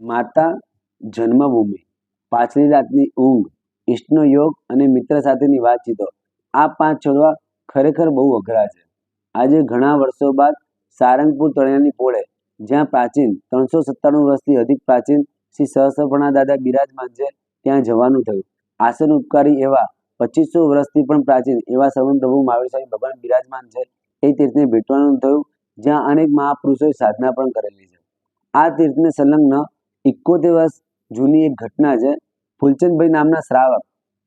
માતા જન્મભૂમિ. પાછલી રાતની ઊંઘ, ઈષ્ટનો યોગ અને મિત્ર સાથેની વાતચીતો, આ પાંચ છોડવા ખરેખર બહુ અઘરા છે. આજે ઘણા વર્ષો બાદ સારંગપુર તળિયાની પોળે, જ્યાં પ્રાચીન ત્રણસો સત્તાણું વર્ષથી અધિક પ્રાચીન શ્રી સહસ્ત્રપણા દાદા બિરાજમાન છે, ત્યાં જવાનું થયું. આસન ઉપકારી એવા પચીસો વર્ષથી પણ પ્રાચીન એવા સર્વણ પ્રભુ મહાવીર સ્વામી ભગવાન બિરાજમાન છે, એ તીર્થને ભેટવાનું થયું, જ્યાં અનેક મહાપુરુષોએ સાધના પણ કરેલી છે. આ તીર્થને સંલગ્ન ઇકોતેર વર્ષ જૂની એક ઘટના છે, ફૂલચંદભાઈ નામના શ્રાવક,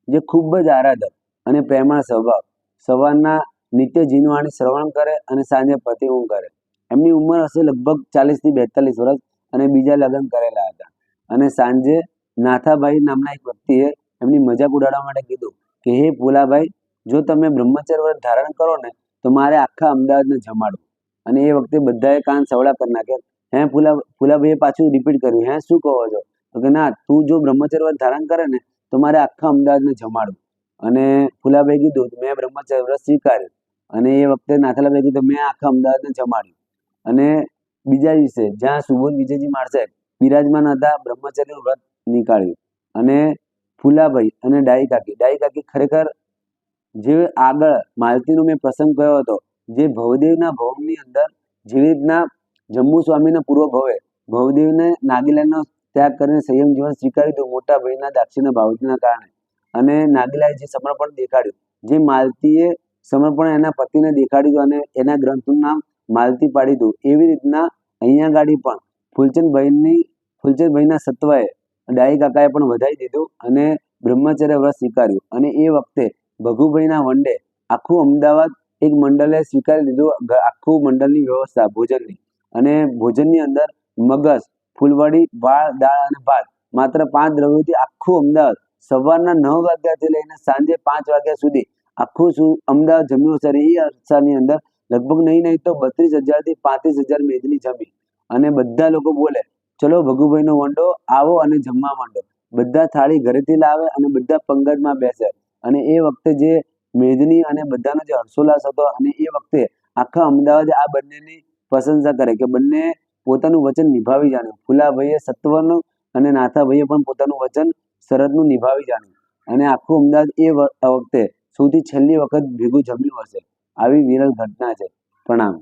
જે ખૂબ જ આરાધક અને પ્રેમાળ સ્વભાવ. સવારના નિત્ય જીનવાણી શ્રવણ કરે અને સાંજે પતિ ઊંઘ કરે. એમની ઉંમર હશે લગભગ ચાલીસથી બેતાલીસ વર્ષ અને બીજા લગ્ન કરેલા હતા. અને સાંજે નાથાભાઈ નામના એક વ્યક્તિએ એમની મજાક ઉડાડવા માટે કીધું કે, હે ફૂલાભાઈ જો તમે બ્રહ્મચર્ય વ્રત ધારણ કરો ને, તો મારે આખા અમદાવાદને જમાડવું અને એ વખતે બધાએ કાન સવડા કરી નાખ્યા. હે ફૂલા ફૂલાભાઈએ પાછું રિપીટ કર્યું, હે, શું કહો છો? તો કે ના, તું જો બ્રહ્મચર્ય વ્રત ધારણ કરે ને, તો મારે આખા અમદાવાદને જમાડું. અને ફૂલાભાઈ કીધું મેં બ્રહ્મચર્ય વ્રત સ્વીકાર્યું. અને એ વખતે નાથાલાભાઈ કીધું, મેં આખા અમદાવાદને જમાડ્યું. અને બીજા દિવસે, જ્યાં સુબોધ વિજયજી મારશે, બિરાજમાન હતા, બ્રહ્મચર્યનું વ્રત નીકાળ્યું. અને ફૂલાભાઈ અને ડાઈ કાકી ડાઈ કાકી ખરેખર જે આગળ માલતીનો મેં પ્રસંગ કહ્યો હતો, જે ભવદેવના ભવની અંદર જેવી રીતના જમ્મુ સ્વામીના પૂર્વ ભવે. ભવદેવને નાગીલાનો ત્યાગ કરીને સંયમ જીવન સ્વીકારી હતું મોટા ભાઈના દાક્ષિણ્ય ભાવતીના કારણે. અને નાગીલાએ જે સમર્પણ દેખાડ્યું, જે માલતીએ સમર્પણ એના પતિને દેખાડ્યું અને એના ગ્રંથનું નામ માલતી પાડી દીધું એવી રીતના અહીંયા ગાડી પણ ફૂલચંદભાઈની, ફૂલચંદભાઈના સત્વએ ડાઈ કાકાએ પણ વધારી દીધું અને બ્રહ્મચર્ય વ્રત સ્વીકાર્યું. અને એ વખતે ભગુભાઈના વંડે આખું અમદાવાદ એક મંડળે સ્વીકારી લીધું આખું મંડળની વ્યવસ્થા ભોજનની. અને ભોજનની અંદર મગજ, ફૂલવડી, વાળ, દાળ અને ભાત. માત્ર પાંચ દ્રવ્યોથી આખું અમદાવાદ. સવારના નવ વાગ્યાથી લઈને સાંજે પાંચ વાગ્યા સુધી આખું અમદાવાદ જમ્યું સર એ અરસાની અંદર લગભગ નહીં નહીં તો બત્રીસ હજારથી પાંત્રીસ હજાર મેદની જમી. અને બધા લોકો બોલે, ચલો ભગુભાઈનો વંડો, આવો અને જમવા માંડો. બધા થાળી ઘરેથી લાવે અને બધા પંગજમાં બેસે. અને એ વખતે જે મેદની અને બધાનો જે હર્ષોલ્લાસ હતો અને એ વખતે આખા અમદાવાદ આ બંનેની પ્રશંસા કરે કે બંને પોતાનું વચન નિભાવી જાણ્યું ફુલાભાઈએ સત્વનું અને નાથાભાઈએ પણ પોતાનું વચન શરદનું નિભાવી જાણ્યું અને આખું અમદાવાદ એ વખતે સૌથી છેલ્લી વખત ભેગું જમ્યું હશે. આવી વિરલ ઘટના છે. પ્રણામ.